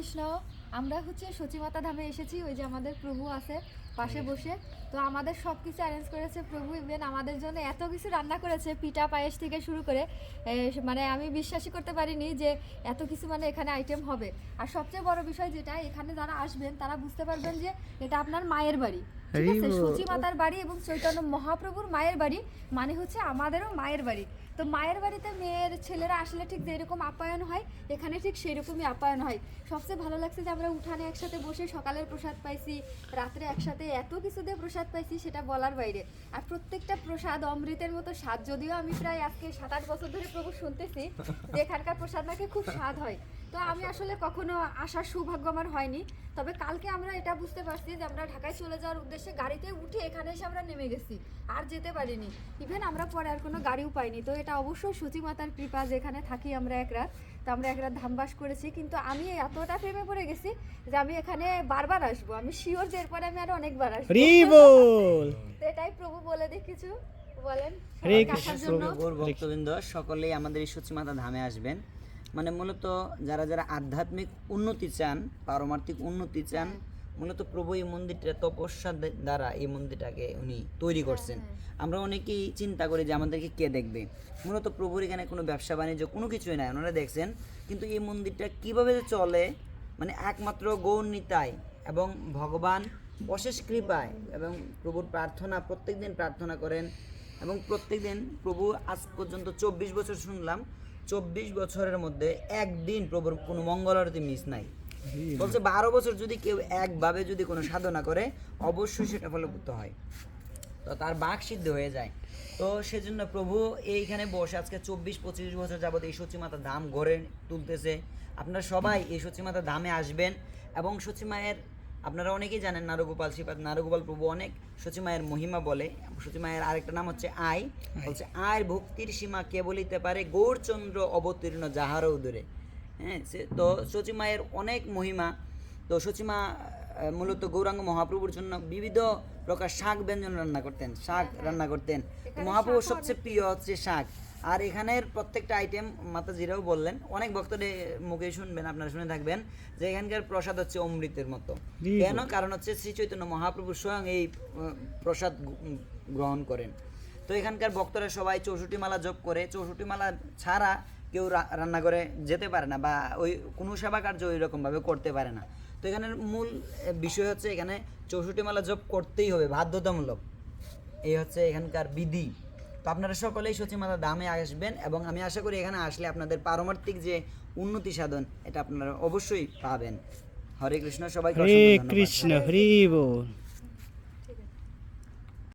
কৃষ্ণ? আমরা হচ্ছে সচিমাতা ধামে এসেছি ওই যে আমাদের প্রভু আছে পাশে বসে। তো আমাদের সব কিছু অ্যারেঞ্জ করেছে প্রভু ইভেন আমাদের জন্য এত কিছু রান্না করেছে পিঠা পায়েস থেকে শুরু করে। মানে আমি বিশ্বাসই করতে পারিনি যে এত কিছু মানে এখানে আইটেম হবে। আর সবচেয়ে বড় বিষয় যেটা এখানে যারা আসবেন তারা বুঝতে পারবেন যে এটা আপনার মায়ের বাড়ি। ঠিক আছে? হরিবোল। সচি মাতার বাড়ি এবং চৈতন্য মহাপ্রভুর মায়ের বাড়ি মানে হচ্ছে আমাদেরও মায়ের বাড়ি। তো মায়ের বাড়িতে মেয়ের ছেলেরা আসলে ঠিক যেরকম আপ্যায়ন হয় এখানে ঠিক সেই রকমই আপ্যায়ন হয়। সবচেয়ে ভালো লাগছে যে আমরা উঠানে একসাথে বসে সকালের প্রসাদ পাইছি, রাত্রে একসাথে এত কিছু দিয়ে প্রসাদ পাইছি সেটা বলার বাইরে। আর প্রত্যেকটা প্রসাদ অমৃতের মতো স্বাদ, যদিও আমি প্রায় আজকে সাত আট বছর ধরে প্রভু শুনতেছি যে এখানকার প্রসাদ নাকি খুব স্বাদ হয়। তো আমি আসলে কখনো আসার সৌভাগ্য আমার হয়নি। তবে কালকে আমরা এটা বুঝতে পারছি যে আমরা ঢাকায় চলে যাওয়ার উদ্দেশ্যে গাড়িতে উঠে এখানে এসে আমরা নেমে গেছি আর যেতে পারিনি। ইভেন আমরা পরে আর কোনো গাড়িও পাইনি। তো এটা অবশ্যই সূচি মাতার কৃপা যেখানে থাকি আমরা এক রাত তো আমরা এক রাত ধামবাস করেছি। কিন্তু আমি এতটা প্রেমে পড়ে গেছি যে আমি এখানে বারবার আসব। আমি শিওর যে এরপরে আমি আরও অনেকবার আসব। তো এটাই প্রভু বলে দিয়ে কিছু। বলেন সকলেই আমাদের এই সূচিমাতা ধামে আসবেন। মানে মূলত যারা যারা আধ্যাত্মিক উন্নতি চান পারমার্থিক উন্নতি চান মূলত প্রভু এই মন্দিরটা তপস্যা দ্বারা এই মন্দিরটাকে উনি তৈরি করছেন। আমরা অনেকেই চিন্তা করি যে আমাদেরকে কে দেখবে? মূলত প্রভুর এখানে কোনো ব্যবসা বাণিজ্য কোনো কিছুই নাই ওনারা দেখছেন। কিন্তু এই মন্দিরটা কীভাবে যে চলে? মানে একমাত্র গৌরনীতায় এবং ভগবান অশেষ কৃপায় এবং প্রভুর প্রার্থনা প্রত্যেক দিন প্রার্থনা করেন এবং প্রত্যেকদিন প্রভু আজ পর্যন্ত চব্বিশ বছর শুনলাম চব্বিশ বছরের মধ্যে একদিন প্রভুর কোনো মঙ্গল আরতি মিস নাই বলছে বারো বছর যদি কেউ একভাবে যদি কোনো সাধনা করে অবশ্যই সেটা ফলপ্রত হয়। তো তার বাঘ সিদ্ধ হয়ে যায়। তো সেজন্য প্রভু এইখানে বসে আজকে চব্বিশ পঁচিশ বছর যাবত এই সচিমাতা দাম গড়ে তুলতেছে। আপনারা সবাই এই সচিমাতা দামে আসবেন এবং সচিমায়ের আপনারা অনেকেই জানেন নারগোপাল শ্রীপাদ নারগোপাল প্রভু অনেক সচিমায়ের মহিমা বলে। সচিমায়ের আরেকটা নাম হচ্ছে আয় বলছে আয় ভক্তির সীমা কে বলিতে পারে? গৌরচন্দ্র অবতীর্ণ যাহার উদরে হ্যাঁ সে তো সচিমায়ের অনেক মহিমা। তো সচিমা মূলত গৌরাঙ্গ মহাপ্রভুর জন্য বিবিধ প্রকার শাক ব্যঞ্জন রান্না করতেন শাক রান্না করতেন। মহাপ্রভুর সবচেয়ে প্রিয় হচ্ছে শাক। আর এখানের প্রত্যেকটা আইটেম মাতাজিরাও বললেন। অনেক ভক্তদের মুখে শুনবেন আপনারা শুনে থাকবেন যে এখানকার প্রসাদ হচ্ছে অমৃতের মতো। কেন? কারণ হচ্ছে শ্রী চৈতন্য মহাপ্রভু স্বয়ং এই প্রসাদ গ্রহণ করেন। তো এখানকার ভক্তরা সবাই চৌষট্টি মালা জপ করে। চৌষট্টি মালা ছাড়া কেউ রা- রান্না করে যেতে পারে না বা ওই কোনো সেবা কার্য ওই রকমভাবে করতে পারে না। তো এখানের মূল বিষয় হচ্ছে এখানে চৌষট্টি মালা জপ করতেই হবে বাধ্যতামূলক। এই হচ্ছে এখানকার বিধি। তো আপনারা সকলেই সচিমাতা দামে আসবেন এবং আমি আশা করি এখানে আসলে আপনাদের পারমার্থিক যে উন্নতি সাধন এটা আপনারা অবশ্যই পাবেন হরে কৃষ্ণ সবাই হরে। কৃষ্ণ হরিবোল